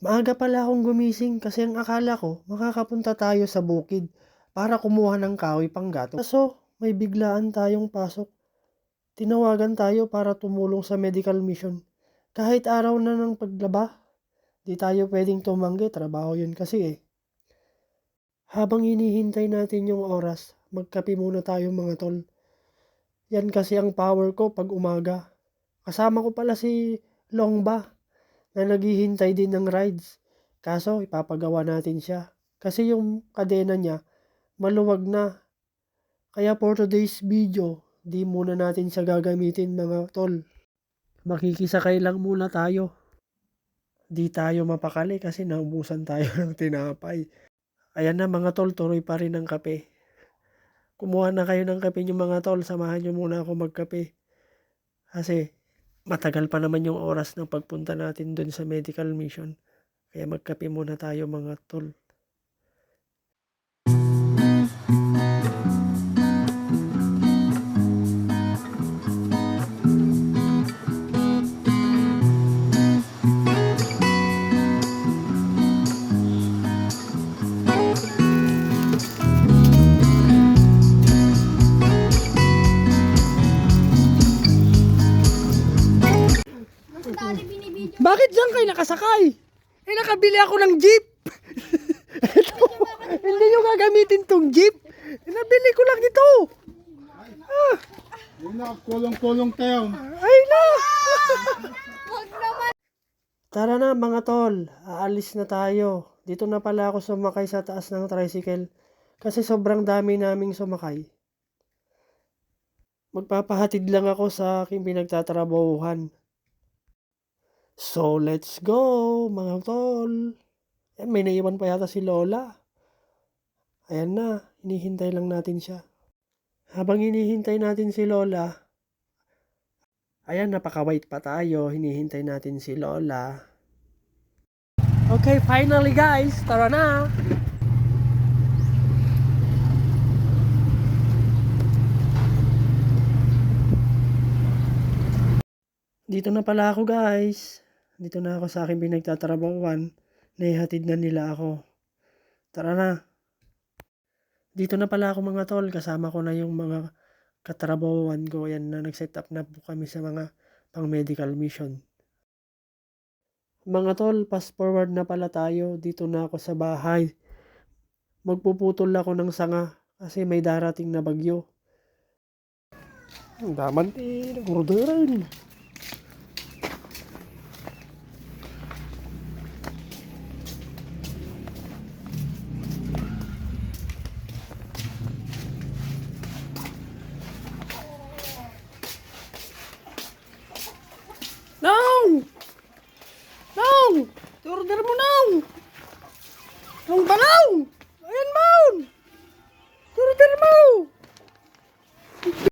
Maaga pala akong gumising kasi ang akala ko makakapunta tayo sa bukid para kumuha ng kahoy panggatong. Kaso may biglaan tayong pasok. Tinawagan tayo para tumulong sa medical mission. Kahit araw na ng paglaba, di tayo pwedeng tumanggi. Trabaho yun kasi eh. Habang hinihintay natin yung oras, magkape muna tayo mga tol. Yan kasi ang power ko pag umaga. Kasama ko pala si Longba na naghihintay din ng rides. Kaso ipapagawa natin siya. Kasi yung kadena niya maluwag na. Kaya for today's video, di muna natin siya gagamitin mga tol. Makikisakay lang muna tayo. Di tayo mapakali kasi naubusan tayo ng tinapay. Ayan na mga tol, tuloy pa rin ang kape. Kumuha na kayo ng kape nyo mga tol, samahan nyo muna ako magkape. Kasi matagal pa naman yung oras ng pagpunta natin dun sa medical mission. Kaya magkape muna tayo mga tol. Bakit dyan kayo nakasakay? Eh nakabili ako ng jeep. ito, hindi nyo gagamitin tong jeep. Eh, nabili ko lang ito. Yun na, kulong-kulong tayo. Ay na! Tara na mga tol, aalis na tayo. Dito na pala ako sumakay sa taas ng tricycle kasi sobrang dami naming sumakay. Magpapahatid lang ako sa aking pinagtatrabahuhan. So let's go mga tol. Eh, may naiwan pa yata si Lola. Ayan na, hinihintay lang natin siya. Habang hinihintay natin si Lola, Ayan, napaka-white pa tayo. Hinihintay natin si Lola. Okay, finally guys. Tara na. Dito na pala ako guys. Dito na ako sa aking pinagtatrabahuan. Naihatid na nila ako. Tara na. Dito na pala ako mga tol. Kasama ko na yung mga katrabahuan ko. Yan na nag-set up na po kami sa mga pang medical mission. Mga tol, fast forward na pala tayo. Dito na ako sa bahay. Magpuputol ako ng sanga kasi may darating na bagyo. Ang daman eh, nag-orderin. Nong balaw! Ayan mo! Order mo!